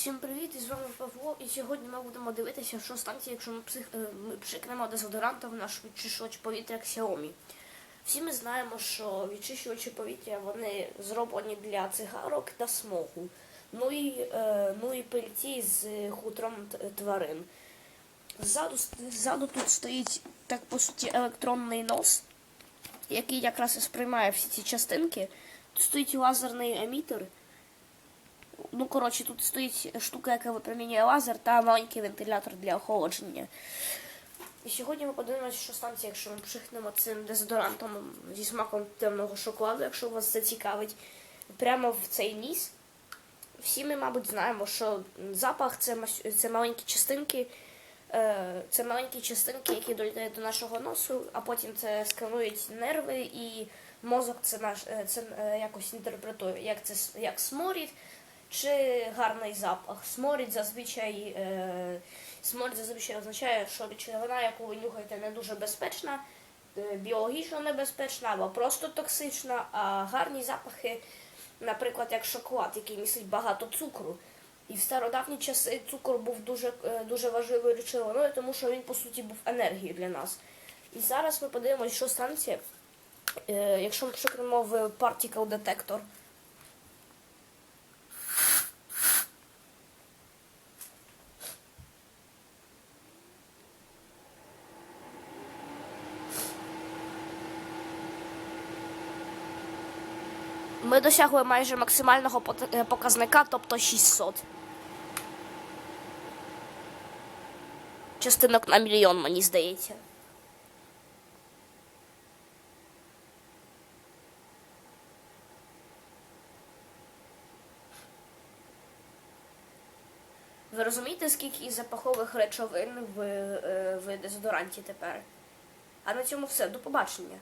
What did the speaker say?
Всім привіт, і з вами Павло. І сьогодні ми будемо дивитися, що станеться, якщо ми, псих... е, ми пшикнемо дезодорантом наш відчищувач повітря Xiaomi. Всі ми знаємо, що відчищувачі повітря вони зроблені для цигарок та смогу. Ну і, е, ну і пильці з хутром тварин. Ззаду, ззаду тут стоїть так по суті електронний нос, який якраз і сприймає всі ці частинки. Тут стоїть лазерний емітер. Ну, коротше, тут стоїть штука, яка випромінює лазер та маленький вентилятор для охолодження. І сьогодні ми подивимося, що станеться, якщо ми пшихнемо цим дезодорантом зі смаком темного шоколаду, якщо вас це цікавить, прямо в цей ніс. Всі ми, мабуть, знаємо, що запах це, це маленькі частинки, е, це маленькі частинки, які долітають до нашого носу, а потім це сканують нерви, і мозок це наш е, це е, якось інтерпретує, як це як сморід чи гарний запах. Сморід зазвичай е, сморід зазвичай означає, що речовина, яку ви нюхаєте, не дуже безпечна, е, біологічно небезпечна або просто токсична, а гарні запахи, наприклад, як шоколад, який містить багато цукру. І в стародавні часи цукор був дуже, е, дуже важливою речовиною, тому що він, по суті, був енергією для нас. І зараз ми подивимося, що станеться, е, якщо ми пшикнемо в particle детектор. Ми досягли майже максимального е, показника, тобто 600. Частинок на мільйон, мені здається. Ви розумієте, скільки запахових речовин в, е, в дезодоранті тепер? А на цьому все. До побачення.